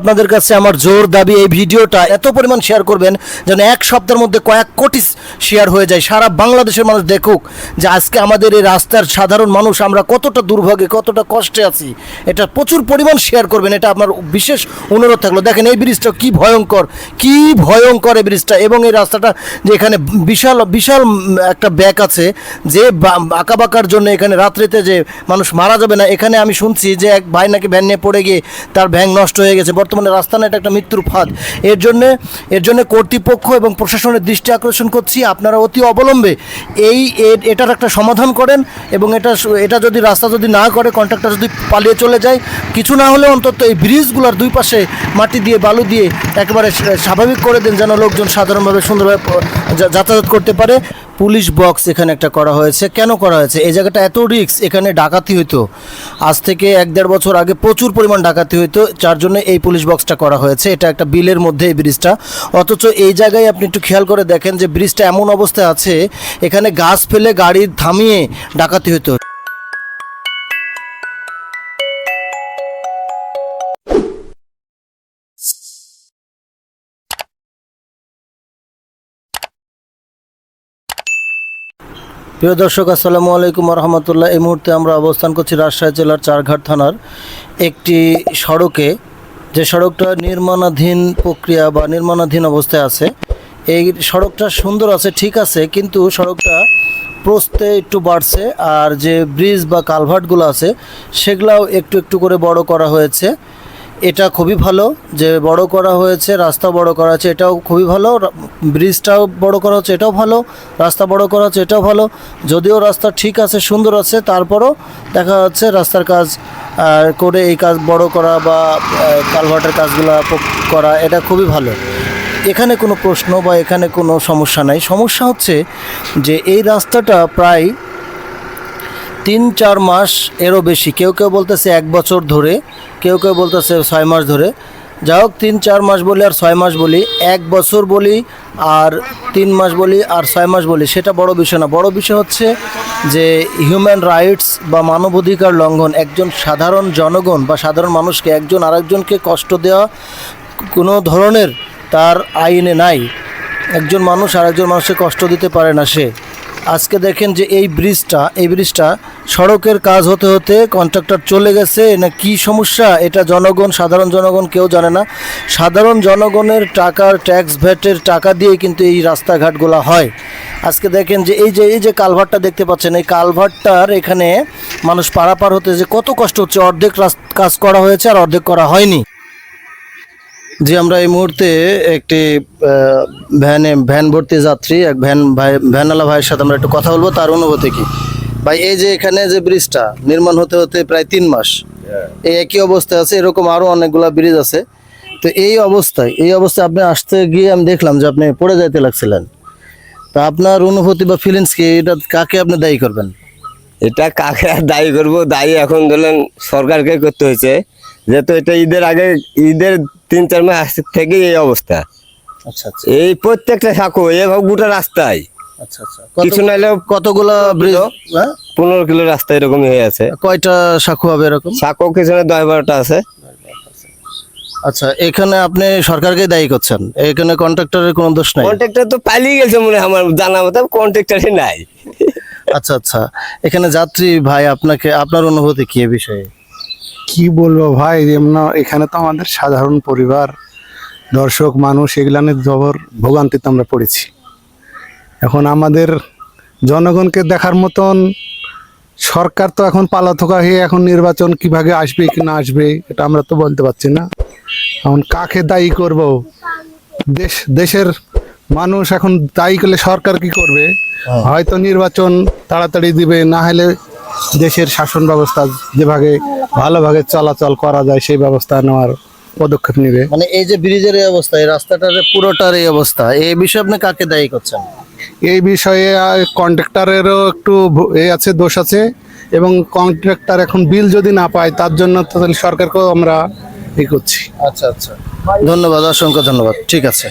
আপনাদের কাছে আমার জোর দাবি, এই ভিডিওটা এত পরিমাণ শেয়ার করবেন যেন এক সপ্তাহের মধ্যে কয়েক কোটি শেয়ার হয়ে যায়। সারা বাংলাদেশের মানুষ দেখুক যে আজকে আমাদের এই রাস্তার সাধারণ মানুষ আমরা কতটা দুর্ভোগে, কতটা কষ্টে আছি। এটা প্রচুর পরিমাণ শেয়ার করবেন, এটা আপনার বিশেষ অনুরোধ থাকল। দেখেন এই ব্রিজটা কি ভয়ঙ্কর কি ভয়ঙ্কর এই ব্রিজটা এবং এই রাস্তাটা যে এখানে বিশাল বিশাল একটা ব্যাক আছে, যে আঁকা বাঁকার জন্য এখানে রাত্রিতে যে মানুষ মারা যাবে না, এখানে আমি শুনছি যে এক ভাই নাকি ভ্যান নিয়ে পড়ে গিয়ে তার ভ্যান নষ্ট হয়ে গেছে। বর্তমানে রাস্তা এটা একটা মৃত্যুর ফাঁদ। এর জন্যে, এর জন্য কর্তৃপক্ষ এবং প্রশাসনের দৃষ্টি আকর্ষণ করছি। আপনারা অতি অবলম্বে এই এটার একটা সমাধান করেন এবং এটা এটা যদি রাস্তা যদি না করে কন্ট্রাক্টর যদি পালিয়ে চলে যায়, কিছু না হলে অন্তত এই ব্রিজগুলোর দুই পাশে মাটি দিয়ে, বালু দিয়ে একেবারে স্বাভাবিক করে দেন যেন লোকজন সাধারণভাবে সুন্দরভাবে যাতায়াত করতে পারে। পুলিশ বক্স এখানে একটা করা হয়েছে। কেন করা হয়েছে? এই জায়গাটা এত রিক্স এখানে ডাকাতি হইতো। আজ থেকে এক দেড় বছর আগে প্রচুর পরিমাণ ডাকাতি হইতো, যার জন্য এই পুলিশ বক্সটা করা হয়েছে। এটা একটা বিলের মধ্যে এই ব্রিজটা। অথচ এই জায়গায় আপনি একটু খেয়াল করে দেখেন যে ব্রিজটা এমন অবস্থায় আছে, এখানে গাছ ফেলে গাড়ি থামিয়ে ডাকাতি হতো প্রিয় দর্শক, আসসালামু আলাইকুম রহমতুল্লাহ। এই মুহূর্তে আমরা অবস্থান করছি রাজশাহী জেলার চারঘাট থানার একটি সড়কে। যে সড়কটা নির্মাণাধীন প্রক্রিয়া বা নির্মাণাধীন অবস্থায় আছে, এই সড়কটা সুন্দর আছে, ঠিক আছে, কিন্তু সড়কটা প্রস্তে একটু বাড়ছে আর যে ব্রিজ বা কালভার্টগুলো আছে, সেগুলাও একটু একটু করে বড় করা হয়েছে। এটা খুবই ভালো যে বড় করা হয়েছে, রাস্তা বড় করা হয়েছে, এটাও খুবই ভালো। ব্রিজটাও বড় করা হচ্ছে এটাও ভালো। রাস্তা বড় করা হচ্ছে এটাও ভালো। যদিও রাস্তা ঠিক আছে, সুন্দর আছে, তারপরও দেখা যাচ্ছে রাস্তার কাজ করে এই কাজ বড় করা বা কালভার্টের কাজগুলো করা, এটা খুবই ভালো। এখানে কোনো প্রশ্ন বা এখানে কোনো সমস্যা নাই। সমস্যা হচ্ছে যে এই রাস্তাটা প্রায় তিন চার মাস এরও বেশি। কেউ কেউ বলতেছে এক বছর ধরে, কেউ কেউ বলতেছে ছয় মাস ধরে। যাই হোক তিন চার মাস বলি আর ছয় মাস বলি, এক বছর বলি আর তিন মাস বলি আর ছয় মাস বলি, সেটা বড় বিষয় না। বড় বিষয় হচ্ছে যে হিউম্যান রাইটস বা মানবাধিকার লঙ্ঘন, একজন সাধারণ জনগণ বা সাধারণ মানুষকে, একজন আরেকজনকে কষ্ট দেওয়া কোনো ধরনের তার আইনে নাই। একজন মানুষ আরেকজন মানুষকে কষ্ট দিতে পারে না সে। আজকে দেখেন যে এই ব্রিজটা এই ব্রিজটা সড়কের কাজ হতে হতে কন্ট্রাক্টর চলে গেছে। না, কি সমস্যা? এটা জনগণ, সাধারণ জনগণ কেউ জানে না। সাধারণ জনগণের টাকার ট্যাক্স ভ্যাটের টাকা দিয়ে কিন্তু এই রাস্তাঘাটগুলো হয়। আজকে দেখেন যে এই যে এই যে কালভারটা দেখতে পাচ্ছেন, এই কালভারটার এখানে মানুষ পারাপার হতে যে কত কষ্ট হচ্ছে, অর্ধেক কাজ করা হয়েছে আর অর্ধেক করা হয়নি। জি আমরা এই মুহূর্তে একটি ভ্যানে ভ্যান ভর্তি যাত্রী এক ভ্যান ভাই ভ্যানওয়ালা ভাইয়ের সাথে আমরা একটু কথা বলব। তার অনুভূতি কি? ভাই এই যে এখানে যে ব্রিজটা নির্মাণ হতে হতে প্রায় তিন মাস। এই একই অবস্থায় আছে এরকম আরও অনেকগুলা ব্রিজ আছে। তো এই অবস্থায় এই অবস্থায় আপনি আসতে গিয়ে আমি দেখলাম যে আপনি পড়ে যাইতে লাগছিলেন। তা আপনার অনুভূতি বা ফিলিংস কি? এটা কাকে আপনি দায়ী করবেন? এটা কাকে দায়ী করব? দায়ী এখন ধরলেন সরকারকে করতে হয়েছে। যেহেতু এটা ঈদের আগে ঈদের তিন চার মাস থেকে এই অবস্থা। আচ্ছা আচ্ছা। এই প্রত্যেকটা সাঁকো এভাবে গোটা রাস্তায়। আচ্ছা আচ্ছা। কিছু নাইলে কতগুলা ব্রিজ হ্যাঁ? পনেরো কিলো রাস্তা এরকমই হয়ে আছে। কয়টা শাখু হবে এরকম? সাঁকো কিছু না দশ বারোটা আছে। আচ্ছা এখানে আপনি সরকারকে দায়ী করছেন। এখানে কন্ট্রাক্টরের কোনো দোষ নাই? কন্ট্রাক্টর তো পালিয়ে গেছে মনে হয় আমার জানা মতো কন্ট্রাক্টরই নাই। আচ্ছা আচ্ছা। এখানে যাত্রী ভাই আপনাকে আপনার অনুভূতি কি এ বিষয়ে? কি বলব ভাই? এমন এখানে তো আমাদের সাধারণ পরিবার দর্শক মানুষ এগুলানের জবর ভোগান্তিতে আমরা পড়েছি। এখন আমাদের জনগণকে দেখার মতন সরকার তো এখন পালাথোকা হয়ে এখন নির্বাচন কীভাবে আসবে কি না আসবে এটা আমরা তো বলতে পারছি না। এখন কাকে দায়ী করব? দেশ দেশের মানুষ এখন দায়ী করলে সরকার কি করবে? হয়তো নির্বাচন তাড়াতাড়ি দিবে না হলে দেশের শাসন ব্যবস্থা যেভাবে ভালোভাবে চলাচল করা যায় সেই ব্যবস্থা নেওয়ার পদক্ষেপ নেবে। মানে এই যে ব্রিজের এই অবস্থা এই রাস্তাটার পুরোটার এই অবস্থা এই বিষয়ে আপনি কাকে দায়ী করছেন? এই বিষয়ে কন্ট্রাক্টরেরও একটু এ আছে দোষ আছে এবং কন্ট্রাক্টর এখন বিল যদি না পায় তার জন্য তাহলে সরকারকেও আমরা ই করছি। আচ্ছা আচ্ছা। ধন্যবাদ অসংখ্য ধন্যবাদ। ঠিক আছে।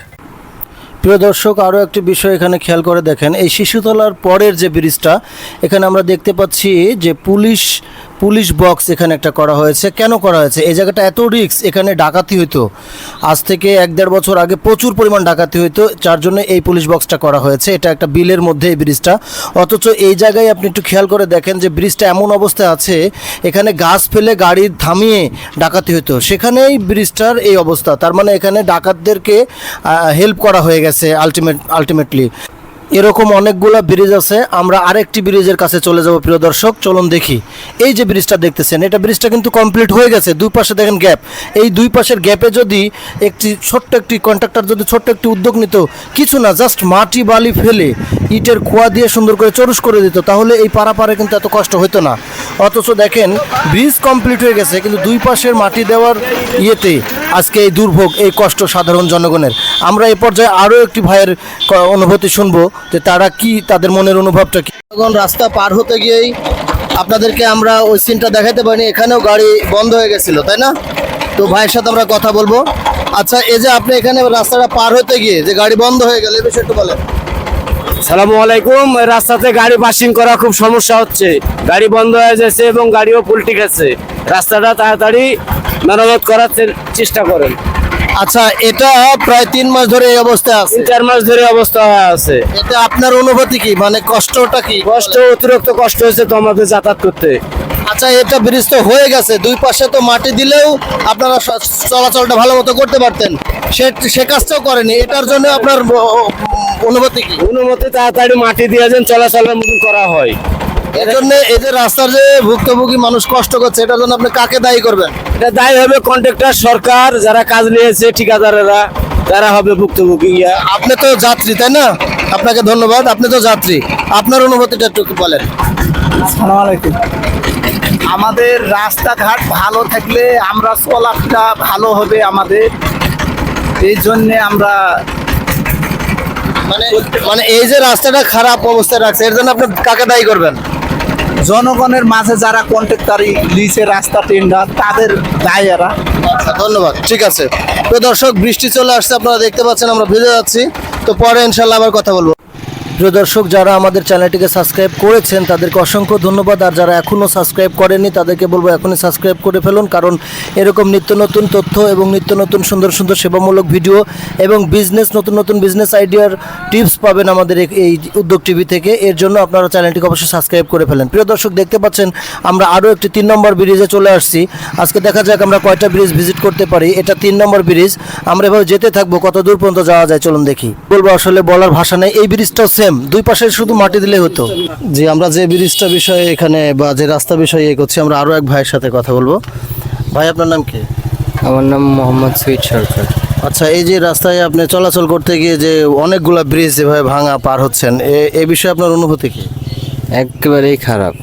প্রিয় দর্শক আরও একটি বিষয় এখানে খেয়াল করে দেখেন। এই শিশুতলার পরের যে ব্রিজটা এখানে আমরা দেখতে পাচ্ছি যে পুলিশ পুলিশ বক্স এখানে একটা করা হয়েছে। কেন করা হয়েছে? এই জায়গাটা এত রিস্ক, এখানে ডাকাতি হইতো। আজ থেকে এক দেড় বছর আগে প্রচুর পরিমাণ ডাকাতি হইতো, যার জন্য এই পুলিশ বক্সটা করা হয়েছে। এটা একটা বিলের মধ্যে এই ব্রিজটা। অথচ এই জায়গায় আপনি একটু খেয়াল করে দেখেন যে ব্রিজটা এমন অবস্থায় আছে, এখানে গাছ ফেলে গাড়ি থামিয়ে ডাকাতি হতো সেখানেই ব্রিজটার এই অবস্থা। তার মানে এখানে ডাকাতদেরকে হেল্প করা হয়ে গেছে আলটিমেট আলটিমেটলি এরকম অনেকগুলো ব্রিজ আছে, আমরা আরেকটি ব্রিজের কাছে চলে যাব, প্রিয় দর্শক, চলুন দেখি। এই যে ব্রিজটা দেখতেছেন, এটা ব্রিজটা কিন্তু কমপ্লিট হয়ে গেছে, দুই পাশে দেখেন গ্যাপ এই দুই পাশের গ্যাপে যদি একটি ছোট্ট একটি কন্ট্রাক্টর যদি ছোট্ট একটি উদ্যোগ নিত, কিছু না জাস্ট মাটি বালি ফেলে ইটের খোয়া দিয়ে সুন্দর করে চরুস করে দিত, তাহলে এই পারাপারে কিন্তু এত কষ্ট হতো না। অথচ দেখেন ব্রিজ কমপ্লিট হয়ে গেছে, কিন্তু দুই পাশের মাটি দেওয়ার ইয়েতে আজকে এই দুর্ভোগ, এই কষ্ট সাধারণ জনগণের। আমরা এই পর্যায়ে আরও একটি ভাইয়ের অনুভূতি শুনব। যে তারা কি তাদের মনের অনুভবটা কি? এখন রাস্তা পার হতে গিয়েই আপনাদেরকে আমরা ওই সিনটা দেখাতে পারিনি এখানেও গাড়ি বন্ধ হয়ে গেছিল তাই না? তো ভাইয়ের সাথে আমরা কথা বলব। আচ্ছা এই যে আপনি এখানে রাস্তাটা পার হতে গিয়ে যে গাড়ি বন্ধ হয়ে গেল এ বিষয়ে একটু বলেন। সালামু আলাইকুম। রাস্তাতে গাড়ি পাসিং করা খুব সমস্যা হচ্ছে। গাড়ি বন্ধ হয়ে যাচ্ছে এবং গাড়িও পুলটি গেছে। রাস্তাটা তাড়াতাড়ি মেরামত করার চেষ্টা করেন। আচ্ছা এটা প্রায় তিন মাস ধরে এই অবস্থায় আছে? চার মাস ধরে অবস্থা হয়ে আছে। এতে আপনার অনুভূতি কি? মানে কষ্টটা কি? কষ্ট অতিরিক্ত কষ্ট হয়েছে তো আমাদের যাতায়াত করতে। আচ্ছা এটা ব্রিজ তো হয়ে গেছে। দুই পাশে তো মাটি দিলেও আপনারা চলাচলটা ভালো মতো করতে পারতেন। সে সে কাজটাও করেনি। এটার জন্য আপনার অনুভূতি কি? অনুমতি তাড়াতাড়ি মাটি দিয়ে যেন চলাচলের মতন করা হয়। এর জন্য এই যে রাস্তার যে ভুক্তভোগী মানুষ কষ্ট করছে এটার জন্য আপনি কাকে দায়ী করবেন? এটা দায়ী হবে কন্ট্রাক্টর সরকার যারা কাজ নিয়েছে ঠিকাদারেরা তারা হবে ভুক্তভোগী আপনি তো যাত্রী তাই না? আপনাকে ধন্যবাদ আপনি তো যাত্রী। আপনার অনুভূতিটা একটু বলেন। আসসালামু আলাইকুম। আমাদের রাস্তাঘাট ভালো থাকলে আমরা চলাফেরা ভালো হবে আমাদের। এই জন্যে আমরা মানে মানে এই যে রাস্তাটা খারাপ অবস্থায় রাখছে এর জন্য আপনি কাকে দায়ী করবেন? জনগণের মাঝে যারা কন্ট্রাক্টারি লিচে রাস্তা টেন্ডার, তাদের দায়েরা। আচ্ছা ধন্যবাদ। ঠিক আছে। তো দর্শক, বৃষ্টি চলে আসছে, আপনারা দেখতে পাচ্ছেন, আমরা ভিজে যাচ্ছি। তো পরে ইনশাল্লাহ আবার কথা বলব। প্রিয় দর্শক, যারা আমাদের চ্যানেলটিকে সাবস্ক্রাইব করেছেন, তাদেরকে অসংখ্য ধন্যবাদ। আর যারা এখনও সাবস্ক্রাইব করেননি, তাদেরকে বলব এখনই সাবস্ক্রাইব করে ফেলুন, কারণ এরকম নিত্য নতুন তথ্য এবং নিত্য নতুন সুন্দর সুন্দর সেবামূলক ভিডিও এবং বিজনেস, নতুন নতুন বিজনেস আইডিয়ার টিপস পাবেন আমাদের এই- এই উদ্যোগ টিভি থেকে। এর জন্য আপনারা চ্যানেলটিকে অবশ্যই সাবস্ক্রাইব করে ফেলেন। প্রিয় দর্শক, দেখতে পাচ্ছেন, আমরা আরও একটি তিন নম্বর ব্রিজে চলে আসছি। আজকে দেখা যাক আমরা কয়টা ব্রিজ ভিজিট করতে পারি। এটা তিন নম্বর ব্রিজ। আমরা এভাবে যেতে থাকব কত দূর পর্যন্ত যাওয়া যায়, চলুন দেখি। বলব আসলে বলার ভাষা নেই। এই ব্রিজটাও সেম দুই পাশে শুধু মাটি দিলে হতো। যে আমরা যে ব্রিজটা বিষয়ে এখানে বা যে রাস্তা বিষয়ে এ করছি আমরা আরও এক ভাইয়ের সাথে কথা বলব। ভাই আপনার নাম কি? আমার নাম মোহাম্মদ সুইট সরকার। আচ্ছা এই যে রাস্তায় আপনি চলাচল করতে গিয়ে যে অনেকগুলা ব্রিজ যেভাবে ভাঙা পার হচ্ছেন এ- এ বিষয়ে আপনার অনুভূতি কি? একেবারেই খারাপ।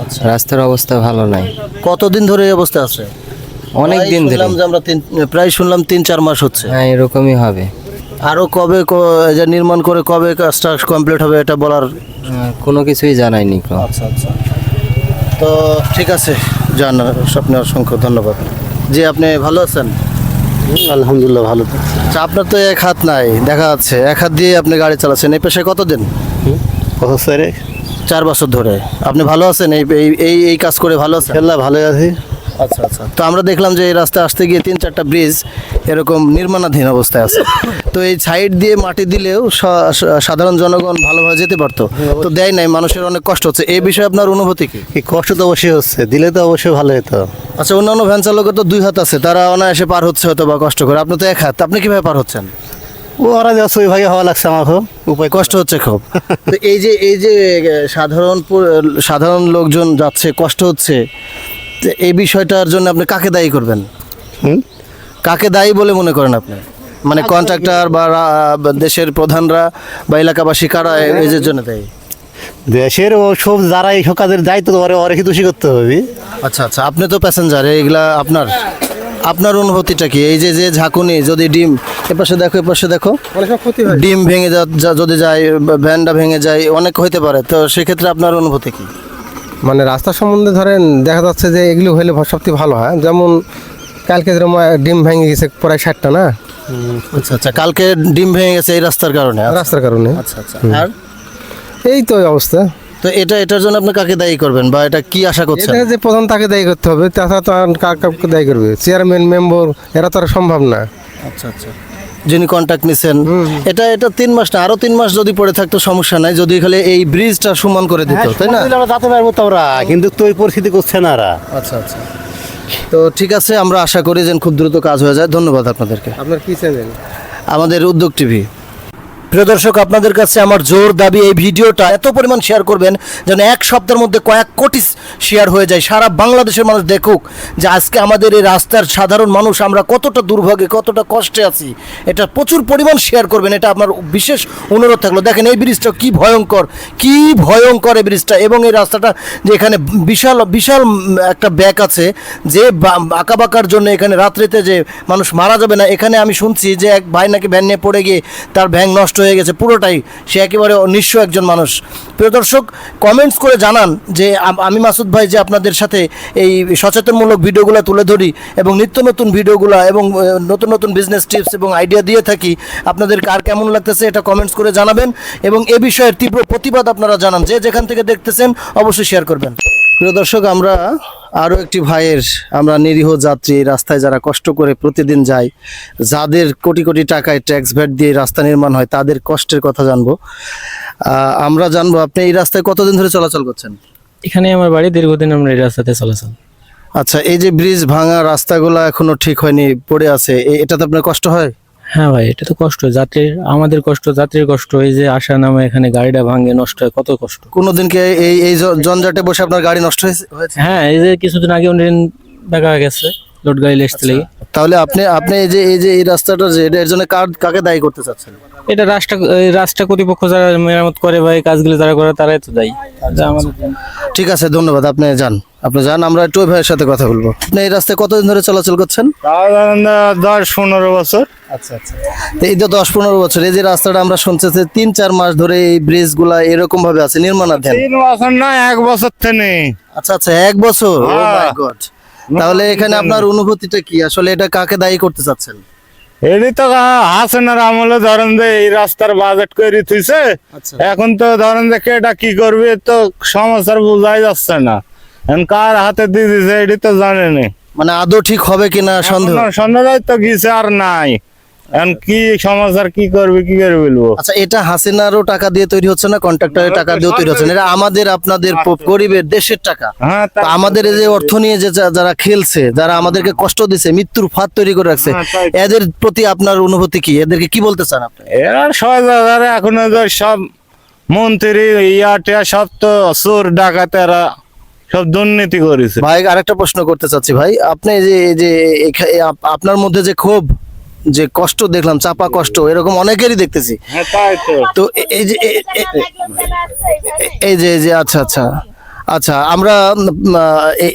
আচ্ছা। রাস্তার অবস্থা ভালো নাই। কতদিন ধরে এই অবস্থা আছে? অনেক দিন ধরে। যে আমরা তিন প্রায় শুনলাম তিন চার মাস হচ্ছে। হ্যাঁ এরকমই হবে। আরও কবে যে নির্মাণ করে কবে কাজটা কমপ্লিট হবে এটা বলার কোনো কিছুই জানায়নি আচ্ছা আচ্ছা। তো ঠিক আছে যান আপনি অসংখ্য ধন্যবাদ। জি আপনি ভালো আছেন? আলহামদুলিল্লাহ ভালো আচ্ছা আপনার তো এক হাত নাই দেখা যাচ্ছে। এক হাত দিয়ে আপনি গাড়ি চালাচ্ছেন এই পেশায় কতদিন? কত স্যারে চার বছর ধরে। আপনি ভালো আছেন? এই এই- এই কাজ করে ভালো আছেন? খেলা ভালো আছে। আচ্ছা আচ্ছা। তো আমরা দেখলাম যে এই রাস্তায় আসতে গিয়ে তিন চারটা ব্রিজ এরকম নির্মাণাধীন অবস্থায় আছে। তো এই সাইড দিয়ে মাটি দিলেও সাধারণ জনগণ ভালোভাবে যেতে পারতো। তো দেয় নাই মানুষের অনেক কষ্ট হচ্ছে। এই বিষয়ে আপনার অনুভূতি কি? এই কষ্ট তো অবশ্যই হচ্ছে দিলে তো অবশ্যই ভালো হতো আচ্ছা অন্যান্য ভ্যান চালকের তো দুই হাত আছে তারা অনায়াসে পার হচ্ছে হয়তো বা কষ্ট করে। আপনি তো এক হাত আপনি কীভাবে পার হচ্ছেন? ও ওরা যাচ্ছে ওই ভাগে হওয়া লাগছে আমার উপায় কষ্ট হচ্ছে খুব। তো এই যে এই যে সাধারণ সাধারণ লোকজন যাচ্ছে কষ্ট হচ্ছে এই বিষয়টার জন্য আপনি কাকে দায়ী করবেন? হুম? কাকে দায়ী বলে মনে করেন আপনি? মানে কন্ট্রাক্টর বা দেশের প্রধানরা বা এলাকাবাসী কারা এ- এই যে জন্য দায়ী? দেশের ও সব যারা এইসব কাজের দায়িত্ব তো ওরে ওরে কি দোষী করতে হবে আচ্ছা আচ্ছা আপনি তো প্যাসেঞ্জার এইগুলা আপনার? আপনার অনুভূতিটা কি? এই যে যে ঝাঁকুনি যদি ডিম এপাশে দেখো এপাশে দেখো ডিম ভেঙে যা- যা- যদি যায় ভ্যানটা ভেঙে যায় অনেক হইতে পারে তো সেক্ষেত্রে আপনার অনুভূতি কি? মানে রাস্তা সম্বন্ধে ধরেন দেখা যাচ্ছে যে এগুলো হলে সবথেকে ভালো হয়। যেমন কালকে যেরকম ডিম ভেঙে গেছে প্রায় ষাটটা না? আচ্ছা আচ্ছা কালকে ডিম ভেঙে গেছে এই রাস্তার কারণে? আচ্ছা, রাস্তার কারণে। আচ্ছা আচ্ছা। আর? এই তো অবস্থা। তো এটা এটার জন্য আপনি কাকে দায়ী করবেন বা এটা কি আশা করছেন? এটা যে প্রধান তাকে দায়ী করতে হবে তাছাড়া তো আর কাউকে দায়ী করবে? চেয়ারম্যান মেম্বার এরা তো আর সম্ভব না। আচ্ছা আচ্ছা। যিনি কন্ট্যাক্ট নিছেন এটা এটা তিন মাস না আরও তিন মাস যদি পড়ে থাকতো সমস্যা নাই যদি খালি এই ব্রিজটা সমান করে দিত তাই না? আমরা যাতে পারব তো আমরা। কিন্তু তো এই পরিস্থিতি করছে না এরা আচ্ছা আচ্ছা। তো ঠিক আছে আমরা আশা করি যেন খুব দ্রুত কাজ হয়ে যায়। ধন্যবাদ আপনাদেরকে। আপনার কি চ্যানেল আমাদের উদ্যোগ টিভি। প্রিয় দর্শক, আপনাদের কাছে আমার জোর দাবি, এই ভিডিওটা এত পরিমাণ শেয়ার করবেন যেন এক সপ্তাহের মধ্যে কয়েক কোটি শেয়ার হয়ে যায়। সারা বাংলাদেশের মানুষ দেখুক যে আজকে আমাদের এই রাস্তার সাধারণ মানুষ আমরা কতটা দুর্ভোগে, কতটা কষ্টে আছি। এটা প্রচুর পরিমাণ শেয়ার করবেন, এটা আপনার বিশেষ অনুরোধ থাকল। দেখেন এই ব্রিজটা কি ভয়ঙ্কর কি ভয়ঙ্কর এই ব্রিজটা এবং এই রাস্তাটা যে এখানে বিশাল বিশাল একটা ব্যাক আছে, যে আঁকা বাঁকার জন্য এখানে রাত্রিতে যে মানুষ মারা যাবে না, এখানে আমি শুনছি যে এক ভাই নাকি ভ্যান নিয়ে পড়ে গিয়ে তার ভ্যান নষ্ট হয়ে গেছে, পুরোটাই। সে একেবারে নিঃস্ব একজন মানুষ। প্রিয় দর্শক কমেন্টস করে জানান যে, আমি মাসুদ ভাই যে আপনাদের সাথে এই সচেতনমূলক ভিডিওগুলো তুলে ধরি এবং নিত্য নতুন ভিডিওগুলো এবং নতুন নতুন বিজনেস টিপস এবং আইডিয়া দিয়ে থাকি, আপনাদের কার কেমন লাগতেছে এটা কমেন্টস করে জানাবেন এবং এ বিষয়ের তীব্র প্রতিবাদ আপনারা জানান। যে যেখান থেকে দেখতেছেন, অবশ্যই শেয়ার করবেন। প্রিয় দর্শক আমরা আরও একটি ভাইয়ের আমরা নিরীহ যাত্রী রাস্তায় যারা কষ্ট করে প্রতিদিন যায় যাদের কোটি কোটি টাকায় ট্যাক্স ভ্যাট দিয়ে রাস্তা নির্মাণ হয় তাদের কষ্টের কথা জানব। আমরা জানব আপনি এই রাস্তায় কতদিন ধরে চলাচল করছেন? এখানে আমার বাড়ি দীর্ঘদিন আমরা এই রাস্তাতে চলাচল। আচ্ছা এই যে ব্রিজ ভাঙা রাস্তাগুলো এখনও ঠিক হয়নি পড়ে আছে এটাতে আপনার কষ্ট হয়? হ্যাঁ ভাই এটা তো কষ্ট। যাত্রীর আমাদের কষ্ট যাত্রীর কষ্ট। এই যে আসা নামে এখানে গাড়িটা ভাঙে নষ্ট হয় কত কষ্ট। কোনোদিন কি এই এই জঞ্জাটে বসে আপনার গাড়ি নষ্ট হয়েছে- হ্যাঁ এই যে কিছুদিন আগে দেখা গেছে লোড গাড়ি লেসতে লেগে। তাহলে আপনি আপনি এই যে এই যে এই রাস্তাটা যে এর জন্য কার কাকে দায়ী করতে চাচ্ছেন? এটা রাস্তা এই রাস্তা কর্তৃপক্ষ যারা মেরামত করে বা এই কাজগুলো যারা করে তারাই তো দায়ী। ঠিক আছে ধন্যবাদ। আপনি যান। আপনি যান আমরা একটু ভাইয়ের সাথে কথা বলব। আপনি এই রাস্তায় কতদিন ধরে চলাচল করছেন? দশ পনেরো বছর। আচ্ছা আচ্ছা। তো এই যে দশ পনেরো বছর এই যে রাস্তাটা আমরা শুনছি যে তিন চার মাস ধরে এই ব্রিজগুলা এরকম ভাবে আছে নির্মাণাধীন তিন বছর না এক বছর থেকে আচ্ছা আচ্ছা এক বছর? Oh God. তাহলে এখানে আপনার অনুভূতিটা কি? আসলে এটা কাকে দায়ী করতে চাচ্ছেন? এটি তো হাসেনার আমলে? ধরেন যে এই রাস্তার বাজেট করে থুইছে আচ্ছা। এখন তো ধরেন যে কেটা কি করবে তো সমস্যার বোঝাই যাচ্ছে না। এখন কার হাতে দিয়ে দিছে এটি তো জানেনি মানে আদৌ ঠিক হবে কিনা সন্দেহ? সন্ধ্যা তো গিয়েছে আর নাই। এখন কি সমস্যার কি করবে কি করে বলব? আচ্ছা এটা হাসিনারও টাকা দিয়ে তৈরি হচ্ছে না কন্ট্রাক্টরের টাকা দিয়ে তৈরি হচ্ছে না। এটা আমাদের আপনাদের গরিবের দেশের টাকা। হ্যাঁ। আমাদের এই যে অর্থ নিয়ে যে যারা খেলছে যারা আমাদেরকে কষ্ট দিছে মৃত্যুর ফাঁদ তৈরি করে রাখছে হ্যাঁ। এদের প্রতি আপনার অনুভূতি কি? এদেরকে কি বলতে চান আপনি? এরা সহজ এখন সব মন্ত্রী সব তো চোর ডাকাতেরা সব দুর্নীতি করেছে। ভাই আরেকটা প্রশ্ন করতে চাচ্ছি ভাই। আপনি এই যে এই যে আপনার মধ্যে যে ক্ষোভ যে কষ্ট দেখলাম চাপা কষ্ট এরকম অনেকেরই দেখতেছি। হ্যাঁ তো। এই যে এই যে এই যে আচ্ছা আচ্ছা। আচ্ছা আমরা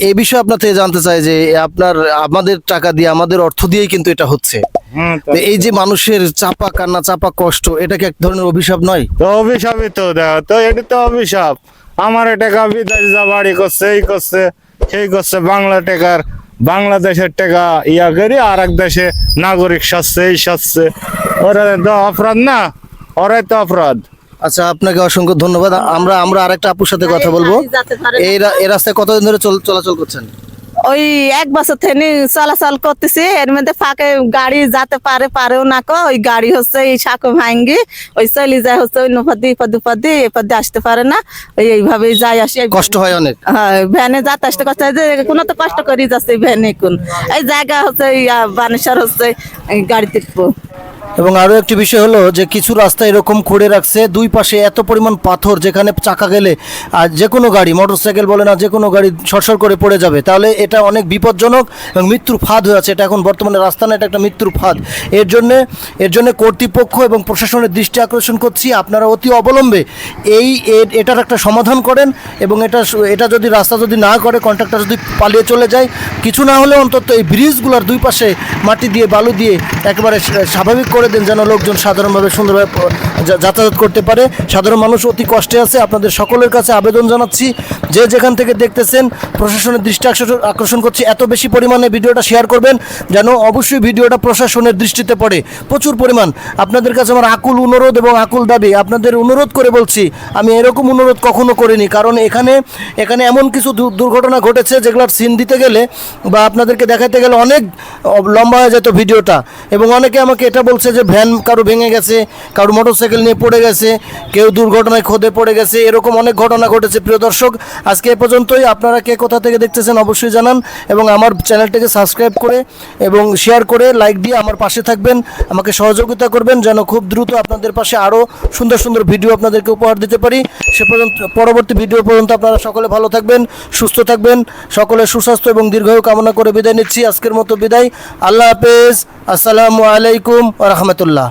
এই বিষয়ে আপনার থেকে জানতে চাই যে আপনার আমাদের টাকা দিয়ে আমাদের অর্থ দিয়েই কিন্তু এটা হচ্ছে। হ্যাঁ। এই যে মানুষের চাপা কান্না চাপা কষ্ট এটা কি এক ধরনের অভিশাপ নয়? অভিশাপই তো দেখো তো এটি তো অভিশাপ। আমার টাকা বিদেশ যা বাড়ি করছে এই করছে সেই করছে বাংলা টাকার বাংলাদেশের টাকা ইয়া করি আর এক দেশে নাগরিক সাজছে এই সাজছে। ওরা তো অপরাধ না ওরাই তো অপরাধ। আচ্ছা আপনাকে অসংখ্য ধন্যবাদ। আমরা আমরা আরেকটা আপুর সাথে কথা বলব। এই রা- এই রাস্তায় কতদিন ধরে চল- চলাচল করছেন? ওই এক বছর থেকে চলাচল করতেছি এর মধ্যে ফাঁকে গাড়ি যেতে পারে পারেও না কো ওই গাড়ি হচ্ছে এই সাঁকো ভাঙ্গি ওই চলে যায় হচ্ছে ওই নপাদি পদি পদি এপদি আসতে পারে না ওই এইভাবেই যাই আসি। কষ্ট হয় অনেক। হ্যাঁ ভ্যানে যাতে আসতে কষ্ট হয় যে কোনো তো কষ্ট করি যাচ্ছে ভ্যানে কোন এই জায়গা হচ্ছে বানেশ্বর হচ্ছে গাড়ি টিপবো এবং আরও একটি বিষয় হলো যে কিছু রাস্তা এরকম খুঁড়ে রাখছে, দুই পাশে এত পরিমাণ পাথর যেখানে চাকা গেলে আর যে কোনো গাড়ি, মোটরসাইকেল বলে না, যে কোনো গাড়ি সরসর করে পড়ে যাবে। তাহলে এটা অনেক বিপজ্জনক এবং মৃত্যুর ফাঁদ হয়ে আছে। এটা এখন বর্তমানে রাস্তা না এটা একটা মৃত্যুর ফাঁদ। এর জন্য এর জন্য কর্তৃপক্ষ এবং প্রশাসনের দৃষ্টি আকর্ষণ করছি। আপনারা অতি অবলম্বে এই এটার একটা সমাধান করেন এবং এটা এটা যদি রাস্তা যদি না করে, কন্ট্রাক্টর যদি পালিয়ে চলে যায়, কিছু না হলে অন্তত এই ব্রিজগুলোর দুই পাশে মাটি দিয়ে, বালু দিয়ে একেবারে স্বাভাবিক করে দিন যেন লোকজন সাধারণভাবে সুন্দরভাবে যাতায়াত করতে পারে। সাধারণ মানুষ অতি কষ্টে আছে। আপনাদের সকলের কাছে আবেদন জানাচ্ছি। যে যেখান থেকে দেখতেছেন, প্রশাসনের দৃষ্টি আকর্ষণ করছি, এত বেশি পরিমাণে ভিডিওটা শেয়ার করবেন যেন অবশ্যই ভিডিওটা প্রশাসনের দৃষ্টিতে পড়ে। প্রচুর পরিমাণ। আপনাদের কাছে আমার আকুল অনুরোধ এবং আকুল দাবি। আপনাদের অনুরোধ করে বলছি, আমি এরকম অনুরোধ কখনো করিনি। কারণ এখানে এখানে এমন কিছু দুর্ঘটনা ঘটেছে যেগুলোর সিন দিতে গেলে বা আপনাদেরকে দেখাতে গেলে অনেক লম্বা হয়ে যেত ভিডিওটা। এবং অনেকে আমাকে এটা বলছে যে ভ্যান কারও ভেঙে গেছে, কারও মোটরসাইকেল নিয়ে পড়ে গেছে, কেউ দুর্ঘটনায় খোদে পড়ে গেছে, এরকম অনেক ঘটনা ঘটেছে। প্রিয় দর্শক, আজকে এ পর্যন্তই। আপনারা কে কোথা থেকে দেখতেছেন অবশ্যই জানান এবং আমার চ্যানেলটাকে সাবস্ক্রাইব করে এবং শেয়ার করে লাইক দিয়ে আমার পাশে থাকবেন। আমাকে সহযোগিতা করবেন যেন খুব দ্রুত আপনাদের পাশে আরও সুন্দর সুন্দর ভিডিও আপনাদেরকে উপহার দিতে পারি। সে পর্যন্ত, পরবর্তী ভিডিও পর্যন্ত আপনারা সকলে ভালো থাকবেন, সুস্থ থাকবেন। সকলে সুস্বাস্থ্য এবং দীর্ঘায়ু কামনা করে বিদায় নিচ্ছি। আজকের মতো বিদায়। আল্লাহ হাফেজ। আসসালামু আলাইকুম রহমতুল্লাহ।